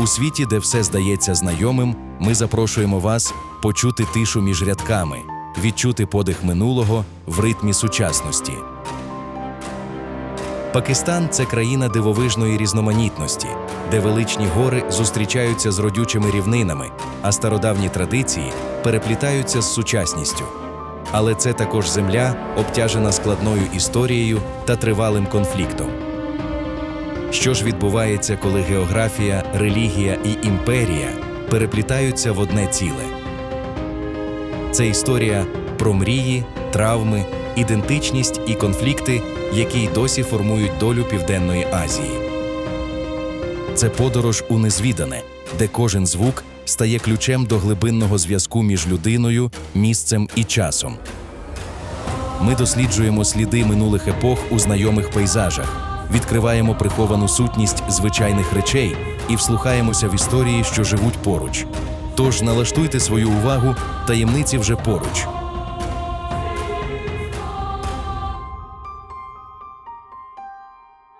У світі, де все здається знайомим, ми запрошуємо вас почути тишу між рядками, відчути подих минулого в ритмі сучасності. Пакистан це країна дивовижної різноманітності, де величні гори зустрічаються з родючими рівнинами, а стародавні традиції переплітаються з сучасністю. Але це також земля, обтяжена складною історією та тривалим конфліктом. Що ж відбувається, коли географія, релігія і імперія переплітаються в одне ціле? Це історія про мрії, травми, ідентичність і конфлікти, які й досі формують долю Південної Азії. Це подорож у незвідане, де кожен звук стає ключем до глибинного зв'язку між людиною, місцем і часом. Ми досліджуємо сліди минулих епох у знайомих пейзажах, відкриваємо приховану сутність звичайних речей і вслухаємося в історії, що живуть поруч. Тож налаштуйте свою увагу, таємниці вже поруч.